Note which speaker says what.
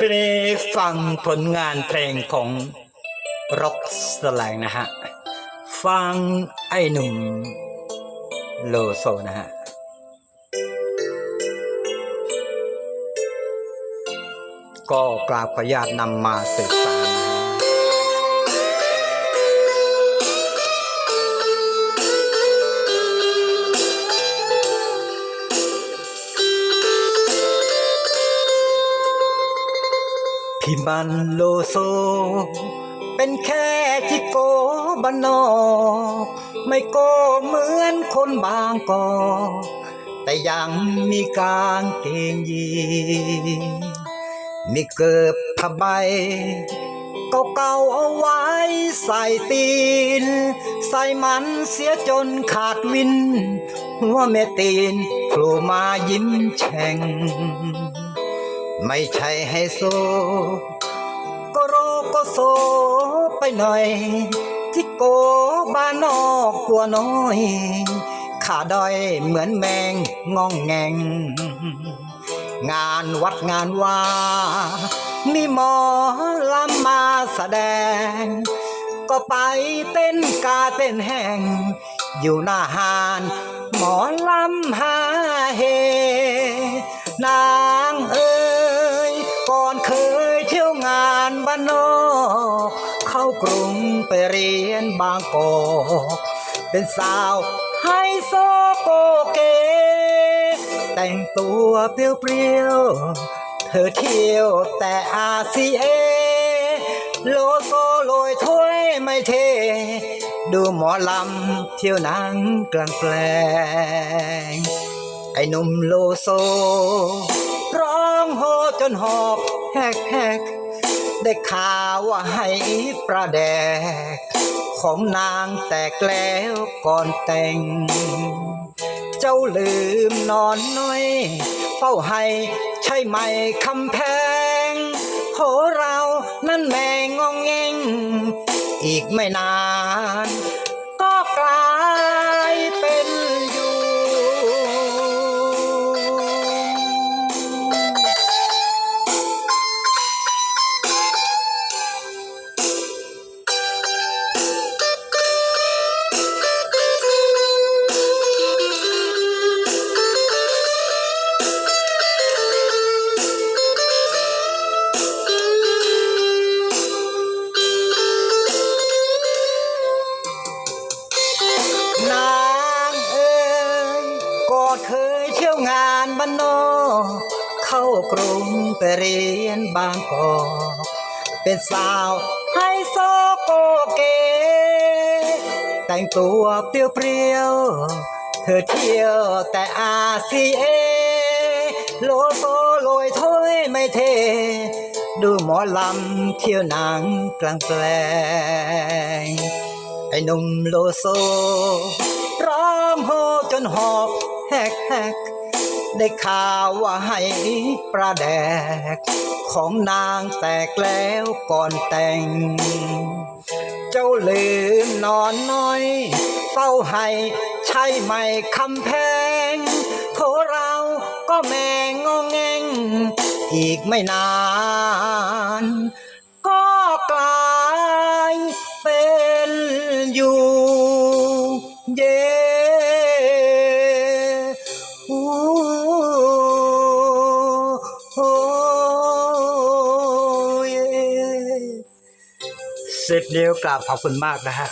Speaker 1: ทีนี้ฟังผลงานเพลงของร็อกสแลงนะฮะ ฟังไอ้หนุ่มโลโซนะฮะก็กราบขออนุญาตนำมาสืบ พี่มันโลโซ เป็นแค่จิโกบ้านนอกไม่โกเหมือนคนบางกอกแต่ยังมีกางเกงยีมีเกิบผ้าใบเก่าๆเอาไว้ใส่ตีน ใส่มันเสียจนขาดวิน หัวแม่ตีนโผล่มายิ้มแฉ่ง ไม่ใช่ไฮโซ ก็โรก็โซไปหน่อย ที่โกบ้านนอกตัวน้อย ขาดอยเหมือนแมงงองแงง งานวัดงานว่ามีหมอลำมาแสดง ก็ไปเต้นกาเต้นแห้งอยู่หน้าหาน หมอลำหาเฮานบ้านนอกเข้ากรุงไปเรียนบางกอกเป็นสาวไฮโซโกเก แต่งตัวเปรี้ยวๆ เธอเที่ยวแต่อาซีเอ โลโซโรยถ้วยไม่เท ดูหมอลำเที่ยวหนังกลางแปลง ไอ้หนุ่มโลโซ ร้องโฮจนหอบแฮกแฮก ได้ข่าวว่าให้ประแดก ของนางแตกแล้วก่อนแต่ง เจ้าลืมนอนน้อย เฝ้าให้ใช่ไหมคำแพงโหเรานั่นแม่งองเงงอีกไม่นานานบ้านอกเข้ากรุงไปเรียนบางกอกเป็นสาวไฮโซโกเก แต่งตัวเปรี้ยวๆ เธอเที่ยวแต่อาซีเอโลโซโรยถ้ยไม่เท ดูหมอลำเที่ยวหนังกลางแปลง ไอ้หนุ่มโลโซ ร้องโฮจนหอบแฮกแฮก ได้ข่าวว่าให้ประแดก ของนางแตกแล้วก่อนแต่ง เจ้าลืมนอนน้อย เฝ้าให้ใช่ไหมคำแพงโทเราก็แม่งงองแงงอีกไม่นาน ก็กลายเป็นอยู่ เย่ เย่สิบนิ้วกราบขอบคุณมากนะฮะ